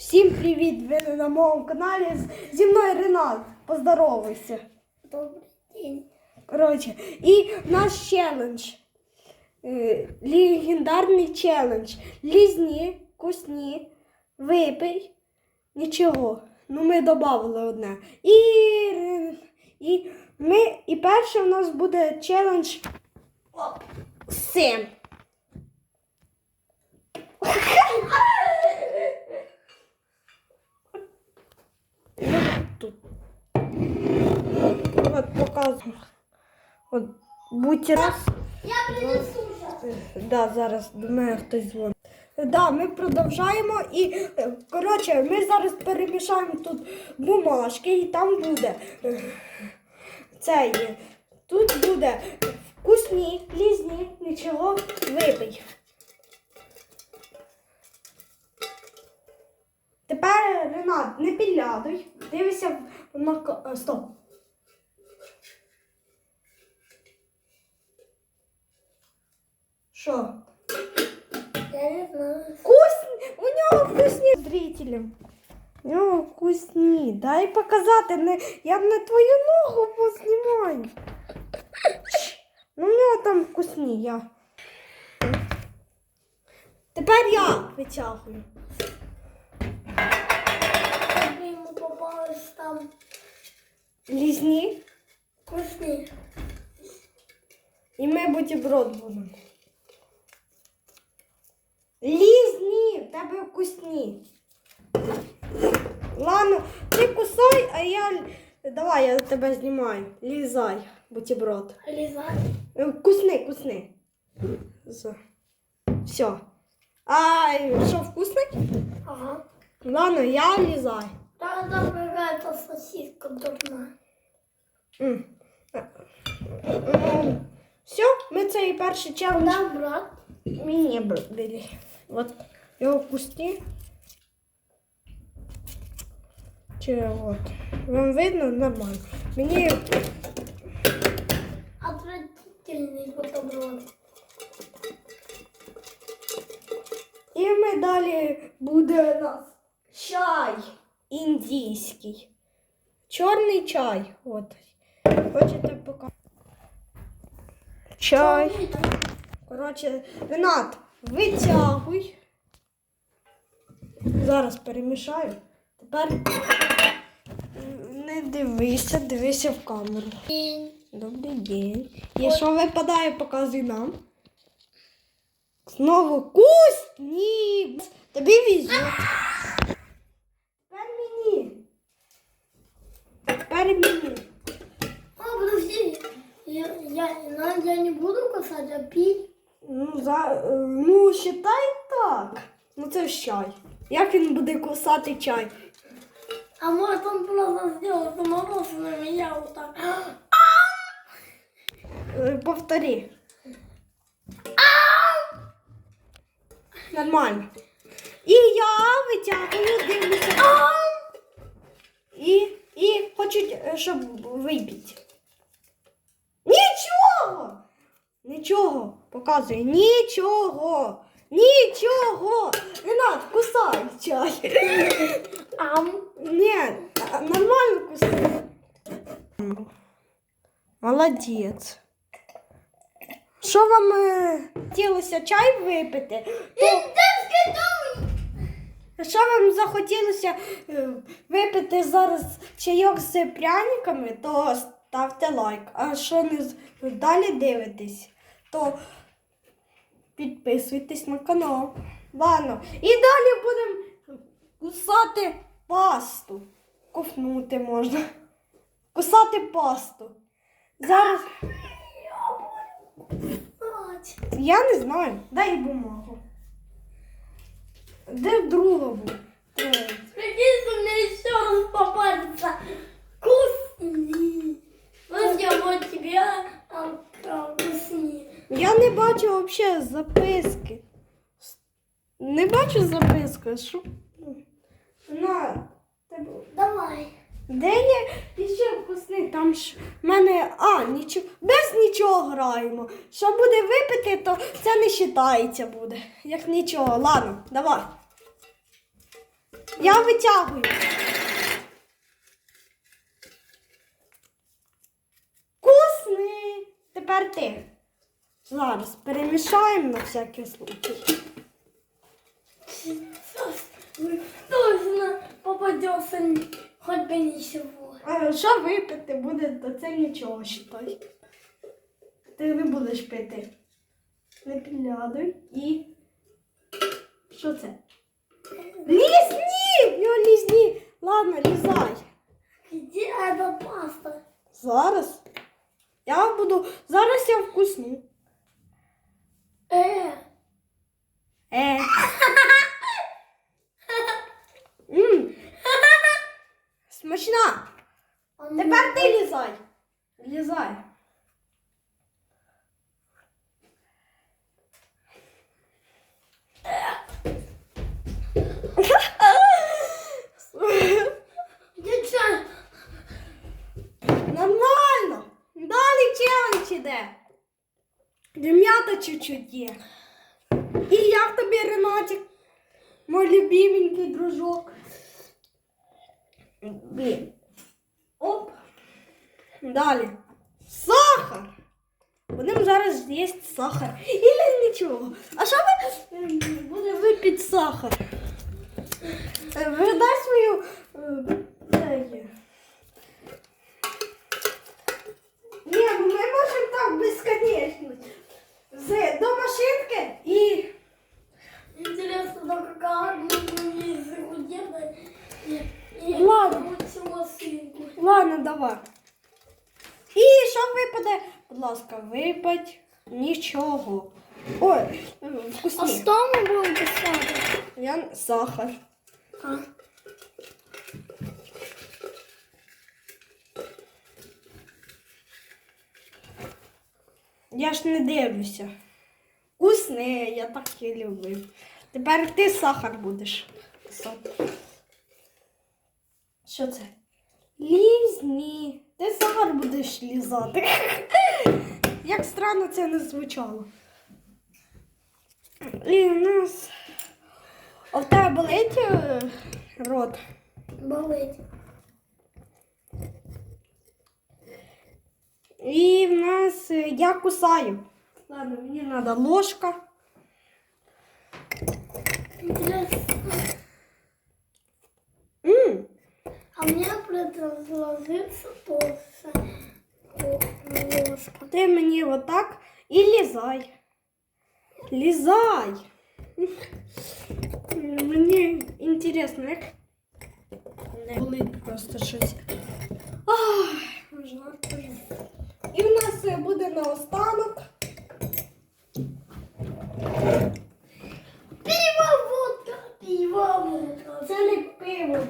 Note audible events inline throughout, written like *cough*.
Всім привіт! Ви на моєму каналі. Зі мною Ренат. Поздоровайся. Добрый день. Коротше, і наш челендж. Е, Легендарний челендж. Лізні, кусні, випий, нічого. Ну, ми додали одне. І, і, ми, і перше у нас буде челендж оп, з Тут. От показую. От будь раз. Я принесу сейчас. Да, зараз до мене хтось дзвонить. Да, ми продовжаємо і е, коротше, ми зараз перемішаємо тут бумажки, і там буде е, цей. Тут буде вкусні, лізні, нічого, випий. Тепер Ренат, не підглядуй. Дивися на е, стоп. Що? Я не знаю. Вкусні! У нього вкусні зрителям. У нього вкусні. Дай показати. Не... Я на твою ногу познімаю. Ну, у нього там вкусні, я. Тепер я витягую. Лізні. вкуснее. І ми бутерброд будемо. Лізні, в тебе вкусні. Ладно, ти кусай, а я. Давай, я тебе знімаю. Лізай, бутерброд. Лизать. Вкусний, вкусний. З- Все. А що, вкусний? Ага. Ладно, я лізай. Там какая-то сосиска дурная. М. М. Все, ми цей перший челендж Да, брат. мені били. От його вкусні. Чи от. Вам видно нормально. Мені Отвратительный бутерброд. І ми далі буде у нас чай індійський. Чорний чай. От. Хочете показати? Чай. Коротше, Ренат, витягуй. Зараз перемішаю. Тепер не дивися, дивися в камеру. Добрий день. І що випадає, показуй нам. Знову вкусні. Тобі візьмуть. Тепер мені. Тепер мені. А, подожди. Я, я, я не буду кусать, а пить. Ну, за, е, ну, считай так. Ну це ж чай. Як він буде кусати чай? А может он просто сделал саморез на меня вот так. Е, Повтори. Нормально. І я витягую, дивлюся. І, і хочуть, е, щоб випити. Нічого! Нічого. Показує. Нічого. Нічого. Ренат, кусай чай. *laughs* Ам. Ні, нормально кусай. Молодець. Що вам е, хотілося чай випити? То, що вам захотілося е, випити зараз чайок з пряниками, то ставте лайк. А що не далі дивитесь, то підписуйтесь на канал. Ладно. І далі будемо кусати пасту. Ковнути можна. Кусати пасту. Зараз я не знаю. Дай бумагу. Де друга буде? Третя. Прикинь, что еще раз попадется. Вкусный. Вот я вот тебе а, а. Я не бачу взагалі записки. Не бачу записки. Що? На. тебе- Давай. Де є ще вкусний? Там ж в мене. А, нічого. Без нічого граємо. Що буде випити, то це не вважається буде. Як нічого. Ладно, давай. Я витягую. Вкусний. Тепер ти. Зараз перемішаємо на всякий случай. Точно попадется хоть бы ничего. А що випити буде, то це нічого считай. Ти не будеш пити. Не підглядуй і. Що це? Лізні! Йо, лізні! Ладно, лізай. Где эта паста? Зараз. Я буду. Зараз я вкусну. Э, Е. М. Смачна. ну, Тепер ти лізай. Лізай. Где чай? Нормально. Далі челендж іде. Де м'ята чуть-чуть є. І як тобі, Ренатик? Мой любименький дружок. Блін. Оп. Далі. Сахар. Будемо зараз з'їсти сахар. Или нічого. А що ви м, буде випити сахар? Е, Видай свою. е, де є? Ні, ну ми можемо так безконечно. З, до машинки і. Интересно, да какая мы загудела и, и Ладно. Ладно, давай. І що випаде? Будь ласка, випадь нічого. Ой, вкусні. что мы будем писать? Я сахар. А? Я ж не дивлюся. Вкусне, я так і люблю. Тепер ти сахар будеш. писати. Що це? Лізні. Ти сахар будеш лізати. *laughs* Як странно це не звучало. І в нас. А в тебе болить е, рот? Болеть. І в нас е, я кусаю. Ладно, мені треба ложка. Интересно. М, А мне предложится тоже ложка. Ти мені отак і лізай. Лізай. Мені інтересно, як не болить просто щось. Ах, жарко. І в нас е, буде наостанок. Пиво, водка, пиво, водка. Це не пиво,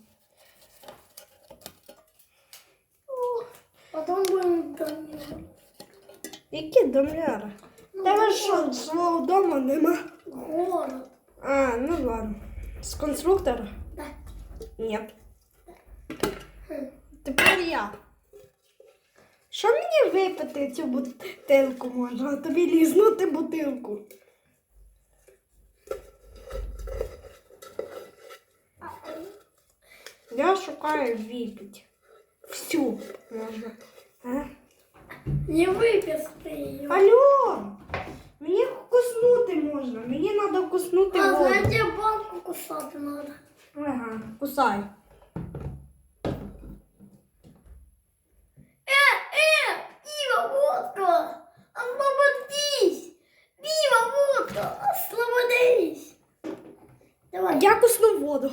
Потом будем домой. Які домляри? Та що, свого дому нема. Город. А, ну ладно. З конструктора? Да. Ні. Тепер я. Що мені випити цю бутилку можна? Тобі лізнути бутилку. Я шукаю випити. Всю можна. А? Не выписты ее. Алло! Мені вкуснути можна. Мені треба вкуснути А, воду. знаете, банку кусать надо. Ага, кусай. Э, э, пиво, водка. Освободись. Пиво, водка. Освободись. Давай. Я кусну воду.